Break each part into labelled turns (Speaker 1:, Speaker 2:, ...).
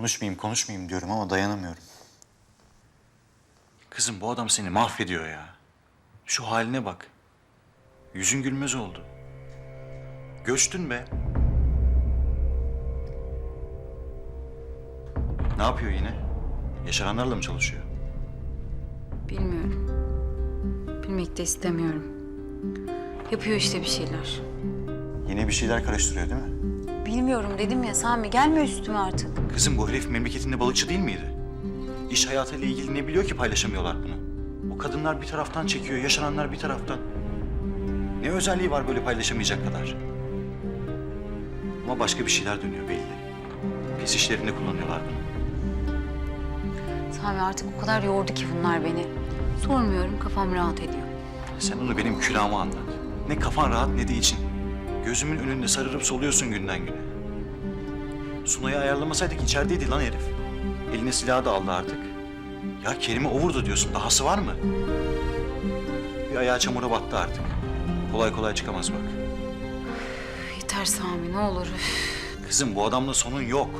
Speaker 1: Konuşmayayım, konuşmayayım diyorum ama dayanamıyorum. Kızım bu adam seni mahvediyor ya. Şu haline bak. Yüzün gülmez oldu. Göçtün be. Ne yapıyor yine? Yaşaranlarla mı çalışıyor?
Speaker 2: Bilmiyorum. Bilmek de istemiyorum. Yapıyor işte bir şeyler.
Speaker 1: Yine bir şeyler karıştırıyor değil mi?
Speaker 2: Bilmiyorum dedim ya Sami gelme üstüme artık.
Speaker 1: Kızım bu herif memleketinde balıkçı değil miydi? İş hayatıyla ilgili ne biliyor ki paylaşamıyorlar bunu? O kadınlar bir taraftan çekiyor, yaşananlar bir taraftan. Ne özelliği var böyle paylaşamayacak kadar? Ama başka bir şeyler dönüyor belli. Pis işlerinde kullanıyorlar bunu.
Speaker 2: Sami artık o kadar yordu ki bunlar beni. Sormuyorum kafam rahat ediyor.
Speaker 1: Sen onu benim külahıma anlat. Ne kafan rahat ne de için. Gözümün önünde sararıp soluyorsun günden güne. Sunay'ı ayarlamasaydık içerideydi lan herif. Eline silahı da aldı artık. Ya Kerim'i o vurdu diyorsun. Dahası var mı? Bir ayağı çamura battı artık. Kolay kolay çıkamaz bak.
Speaker 2: Yeter Sami ne olur.
Speaker 1: Kızım bu adamla sonun yok.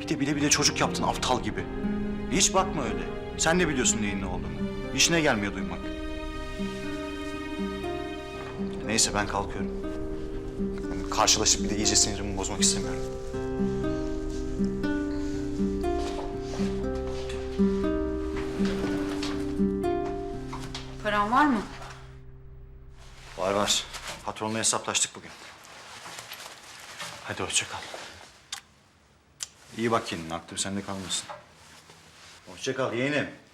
Speaker 1: Bir de bile bile çocuk yaptın aptal gibi. Hiç bakma öyle. Sen de biliyorsun neyin ne olduğunu. İşine gelmiyor duymak. Neyse ben kalkıyorum. Karşılaşıp bir de iyice sinirimi bozmak istemiyorum.
Speaker 2: Paran var mı?
Speaker 1: Var var. Patronla hesaplaştık bugün. Hadi hoşça kal. İyi bak kendine. Aklım sende kalmasın. Hoşça kal yeğenim.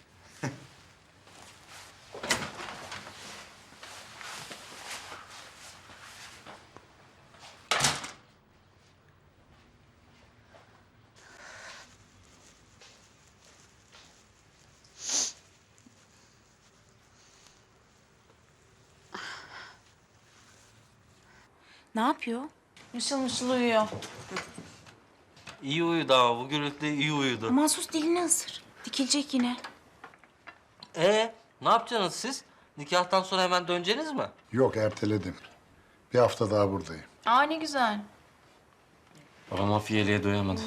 Speaker 3: Ne yapıyor?
Speaker 4: Mışıl mışıl uyuyor.
Speaker 5: İyi uyudu ama bu gürültüde iyi uyudu.
Speaker 3: Aman sus dilini ısır. Dikilecek yine.
Speaker 5: Ee, ne yapacaksınız siz? Nikahtan sonra hemen döneceğiniz mi?
Speaker 6: Yok erteledim. Bir hafta daha buradayım.
Speaker 4: Aa ne güzel.
Speaker 7: Babam afiyeliğe doyamadı.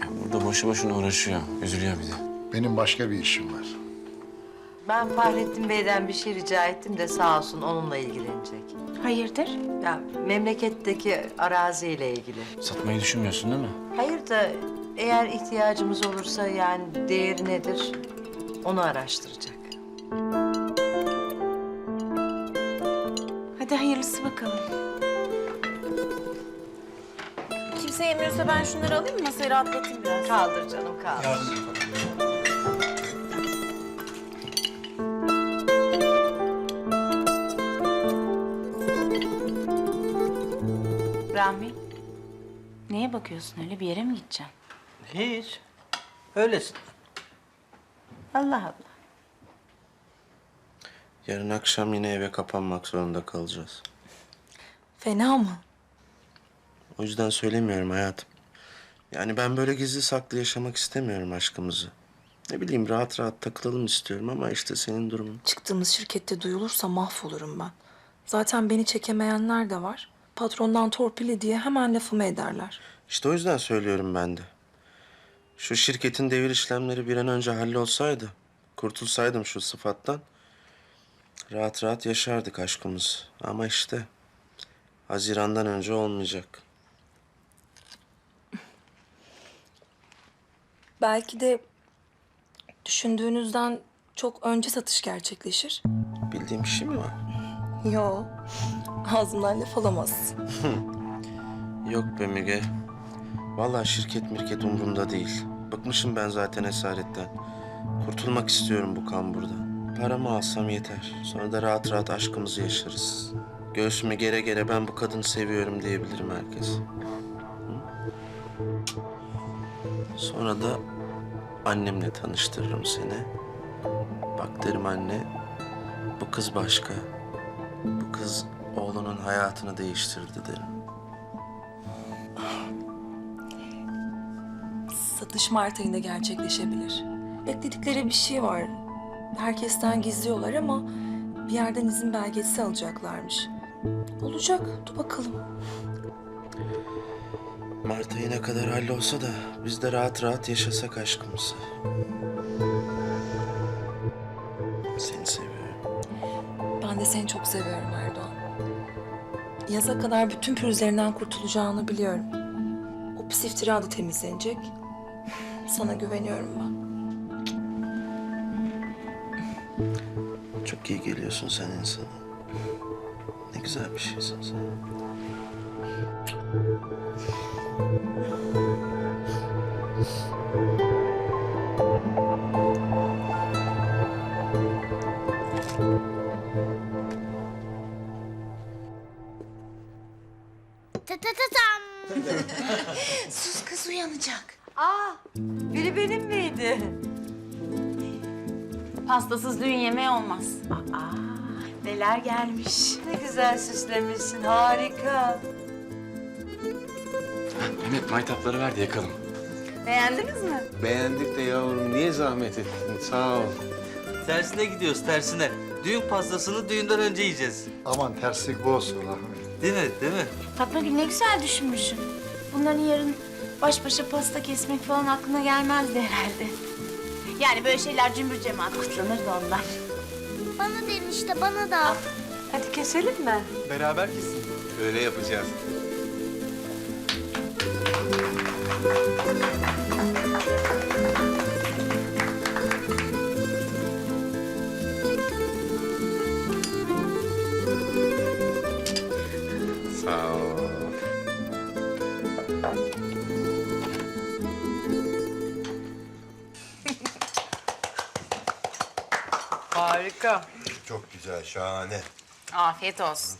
Speaker 7: Ya burada boşu boşuna uğraşıyor. Üzülüyor bir de.
Speaker 6: Benim başka bir işim var.
Speaker 8: Ben Fahrettin Bey'den bir şey rica ettim de sağ olsun onunla ilgilenecek.
Speaker 3: Hayırdır?
Speaker 8: Ya memleketteki araziyle ilgili.
Speaker 7: Satmayı düşünmüyorsun değil mi?
Speaker 8: Hayır da eğer ihtiyacımız olursa yani değeri nedir onu araştıracak.
Speaker 3: Hadi hayırlısı bakalım.
Speaker 4: Kimse yemiyorsa ben şunları alayım mı masayı rahatlatayım biraz.
Speaker 8: Kaldır canım kaldır.
Speaker 3: Rahmi. Neye bakıyorsun öyle? Bir yere mi gideceksin?
Speaker 5: Hiç. Öylesin.
Speaker 8: Allah Allah.
Speaker 7: Yarın akşam yine eve kapanmak zorunda kalacağız.
Speaker 4: Fena mı?
Speaker 7: O yüzden söylemiyorum hayatım. Yani ben böyle gizli saklı yaşamak istemiyorum aşkımızı. Ne bileyim rahat rahat takılalım istiyorum ama işte senin durumun.
Speaker 9: Çıktığımız şirkette duyulursa mahvolurum ben. Zaten beni çekemeyenler de var. Patrondan torpili diye hemen lafımı ederler.
Speaker 7: İşte o yüzden söylüyorum ben de. Şu şirketin devir işlemleri bir an önce hallolsaydı, kurtulsaydım şu sıfattan, rahat rahat yaşardık aşkımız. Ama işte Haziran'dan önce olmayacak.
Speaker 9: Belki de düşündüğünüzden çok önce satış gerçekleşir.
Speaker 7: Bildiğim bir şey mi var?
Speaker 9: Yo, ağzımdan laf alamazsın.
Speaker 7: Yok be Müge. Vallahi şirket mirket umurumda değil. Bıkmışım ben zaten esaretten. Kurtulmak istiyorum bu kamburdan. Paramı alsam yeter. Sonra da rahat rahat aşkımızı yaşarız. Göğsüme gere gere ben bu kadını seviyorum diyebilirim herkes. Sonra da annemle tanıştırırım seni. Bak derim anne, bu kız başka. Bu kız oğlunun hayatını değiştirdi derim.
Speaker 9: Satış Mart ayında gerçekleşebilir. Bekledikleri bir şey var. Herkesten gizliyorlar ama bir yerden izin belgesi alacaklarmış. Olacak, dur bakalım.
Speaker 7: Mart ayına kadar hallolsa da biz de rahat rahat yaşasak aşkımızı.
Speaker 9: Ben de seni çok seviyorum Erdoğan. Yaza kadar bütün pürüzlerinden kurtulacağını biliyorum. O pis iftira da temizlenecek. Sana güveniyorum ben.
Speaker 7: Çok iyi geliyorsun sen insana. Ne güzel bir şeysin sen.
Speaker 10: Ta ta ta tam.
Speaker 3: Sus kız uyanacak.
Speaker 8: Aa, biri benim miydi?
Speaker 3: Pastasız düğün yemeği olmaz. Aa, neler gelmiş.
Speaker 8: Ne güzel süslemişsin, harika.
Speaker 11: Mehmet maytapları ver de yakalım.
Speaker 3: Beğendiniz mi?
Speaker 11: Beğendik de yavrum niye zahmet ettin? Sağ ol.
Speaker 5: Tersine gidiyoruz tersine. Düğün pastasını düğünden önce yiyeceğiz.
Speaker 6: Aman terslik bu olsun Rahmet.
Speaker 5: Değil mi? Değil mi?
Speaker 3: Fatma Gül ne güzel düşünmüşsün. Bunların yarın baş başa pasta kesmek falan aklına gelmezdi herhalde. Yani böyle şeyler cümbür cemaat kutlanır da ondan.
Speaker 10: Bana derin işte bana da.
Speaker 8: Hadi keselim mi?
Speaker 11: Beraber kesin. Öyle yapacağız.
Speaker 8: Harika.
Speaker 12: Çok güzel, şahane.
Speaker 3: Afiyet olsun.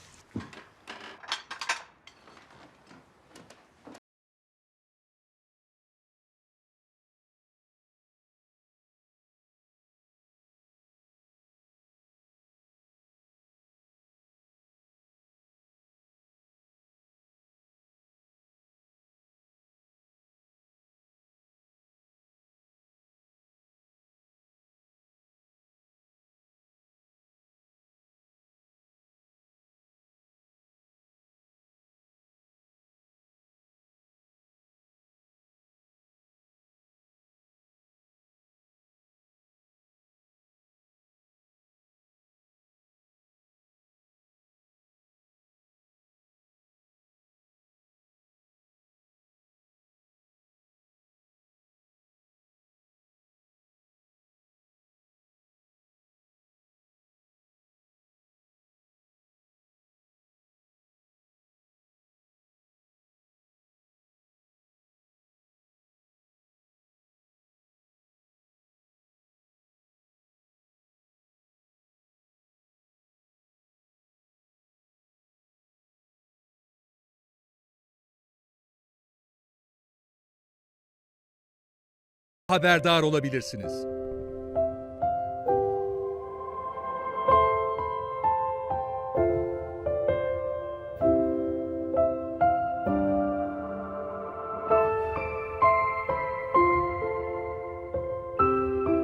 Speaker 13: Haberdar olabilirsiniz.